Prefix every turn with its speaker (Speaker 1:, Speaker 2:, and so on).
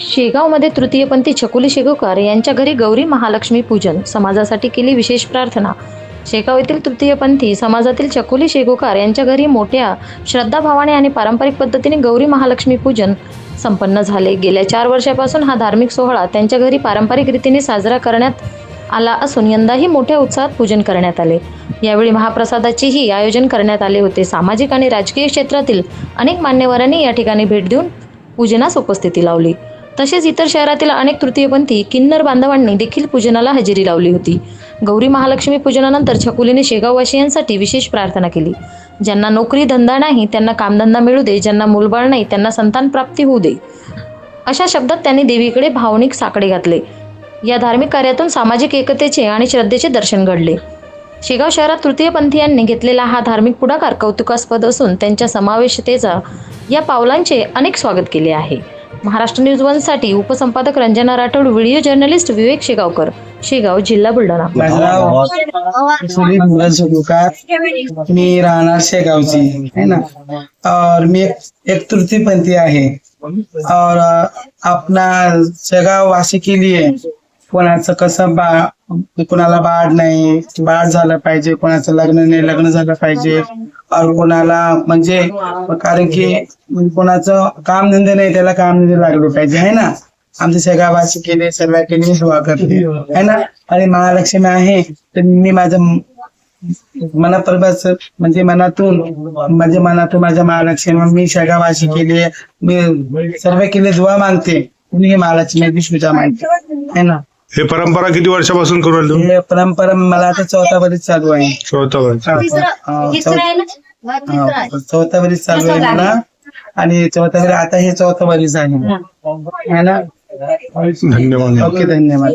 Speaker 1: शेगावमध्ये तृतीयपंथी छकुली शेगावकर यांच्या घरी गौरी महालक्ष्मी पूजन. समाजासाठी केली विशेष प्रार्थना. शेगाव येथील तृतीयपंथी समाजातील छकुली शेगोकार यांच्या घरी मोठ्या श्रद्धाभावाने आणि पारंपरिक पद्धतीने गौरी महालक्ष्मी पूजन संपन्न झाले. गेल्या चार वर्षापासून हा धार्मिक सोहळा त्यांच्या घरी पारंपरिक रीतीने साजरा करण्यात आला असून यंदाही मोठ्या उत्साहात पूजन करण्यात आले. यावेळी महाप्रसादाचेही आयोजन करण्यात आले होते. सामाजिक आणि राजकीय क्षेत्रातील अनेक मान्यवरांनी या ठिकाणी भेट देऊन पूजनास उपस्थिती लावली. तसेच इतर शहरातील अनेक तृतीयपंथी किन्नर बांधवांनी देखील पूजनाला हजेरी लावली होती. गौरी महालक्ष्मी पूजनानंतर छकुलीने शेगाववासियांसाठी विशेष प्रार्थना केली. ज्यांना नोकरी धंदा नाही त्यांना कामधंदा मिळू दे ज्यांना मूलबाळ नाही त्यांना संतान प्राप्ती होऊ दे. अशा शब्दात त्यांनी देवीकडे भावनिक साकडे घातले. या धार्मिक कार्यातून सामाजिक एकतेचे आणि श्रद्धेचे दर्शन घडले. शेगाव शहरात तृतीयपंथीयांनी घेतलेला हा धार्मिक पुढाकार कौतुकास्पद असून त्यांच्या समावेशतेचा या पावलांचे अनेक स्वागत केले आहे. महाराष्ट्र न्यूज वनसाठी उपसंपादक रंजना राठोड व्हिडिओ जर्नलिस्ट विवेक शेगावकर शेगाव जिल्हा बुलढाणा.
Speaker 2: हो, हो, हो. मी राहणार शेगावची है ना? और मी एक, तृतीयपंथी आहे. और आपला शेगाव वासी के लिए कोणाचं कसं बा कोणाला बाळ नाही बाळ झालं पाहिजे कोणाचं लग्न नाही लग्न झालं पाहिजे कोणाला म्हणजे कारण की म्हणजे कोणाचं कोणाचं कामधंदे नाही त्याला कामधंदे लागले पाहिजे आहे ना? आमचे शेगावासी केले सर्व केले दुआ करते. है ना? आणि महालक्ष्मी आहे तर मी माझं मनाप्रभास म्हणजे मनातून म्हणजे मनातून माझ्या महालक्ष्मी मी शेगावाशी केली मी सर्व केले दुवा मागते. मी महालक्ष्मी विष्णूचा मागते. है ना?
Speaker 3: हे परंपरा किती वर्षापासून करू राहिले तुम्ही?
Speaker 2: हे परंपरा मला आता चौथा वरीच चालू आहे.
Speaker 3: चौथा
Speaker 2: हा, हा, हा, चौथा वरीच चालू आहे मला. आणि चौथा वरी आता हे चौथा वरीच आहे है. ना?
Speaker 3: धन्यवाद.
Speaker 2: ओके धन्यवाद.